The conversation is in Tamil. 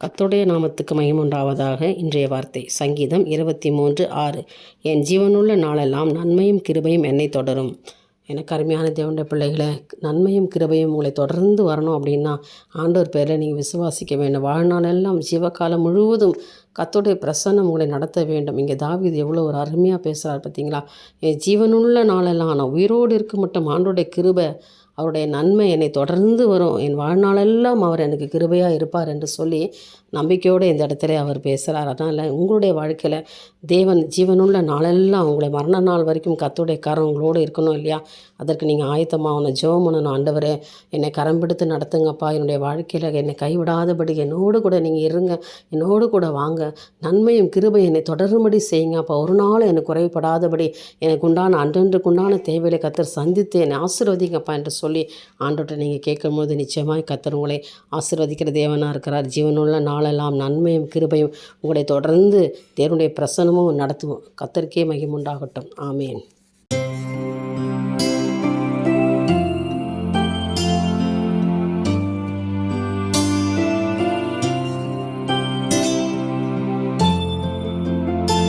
கத்துடைய நாமத்துக்கு மகிமுண்டாவதாக இன்றைய வார்த்தை. சங்கீதம் இருபத்தி மூன்று ஆறு. என் ஜீவனுள்ள நாளெல்லாம் நன்மையும் கிருபையும் என்னை தொடரும். எனக்கு அருமையான தேவண்ட பிள்ளைகளை நன்மையும் கிருபையும் உங்களை தொடர்ந்து வரணும் அப்படின்னா ஆண்டோர் பேரில் நீங்கள் விசுவாசிக்க வேண்டும். வாழ்நாளெல்லாம் ஜீவகாலம் முழுவதும் கத்தோடைய பிரசன்னம் உங்களை நடத்த வேண்டும். இங்கே தாவீது எவ்வளோ ஒரு அருமையாக பேசுகிறார் பார்த்தீங்களா என் ஜீவனுள்ள நாளெல்லாம் ஆனால் உயிரோடு இருக்க மட்டும் ஆண்டோடைய கிருபை அவருடைய நன்மை என்னை தொடர்ந்து வரும். என் வாழ்நாளெல்லாம் அவர் எனக்கு கிருபையாக இருப்பார் என்று சொல்லி நம்பிக்கையோடு இந்த இடத்துல அவர் பேசுகிறார் அதனால் உங்களுடைய வாழ்க்கையில் தேவன் ஜீவனுள்ள நாளெல்லாம் உங்களை மரண நாள் வரைக்கும் கத்துடைய கரம் உங்களோடு இருக்கணும் இல்லையா? அதற்கு நீங்கள் ஆயத்தமாகணும். ஜோம் பண்ணணும் ஆண்டவர். என்னை கரம் பிடித்து நடத்துங்கப்பா. என்னுடைய வாழ்க்கையில் என்னை கைவிடாதபடி என்னோடு கூட நீங்கள் இருங்க. என்னோடு கூட வாங்க. நன்மையும் கிருபை என்னை தொடரும்படி செய்யுங்க அப்போ ஒரு நாள் எனக்கு குறைபடாதபடி எனக்கு உண்டான அன்றன்றுக்குண்டான தேவைகளை கத்தர் சந்தித்து என்னை ஆசீர்வதிங்கப்பா என்று சொல்லி சொல்லி ஆண்டோட்ட நீங்கள் கேட்கும்போது நிச்சயமாய் கத்தர் உங்களை ஆசீர்வதிக்கிற தேவனாக இருக்கிறார். ஜீவனுள்ள நாளெல்லாம் நன்மையும் கிருபையும் உங்களை தொடர்ந்து தேவனுடைய பிரசனமும் நடத்துவோம். கத்தருக்கே மகிமுண்டாகட்டும் ஆமேன்.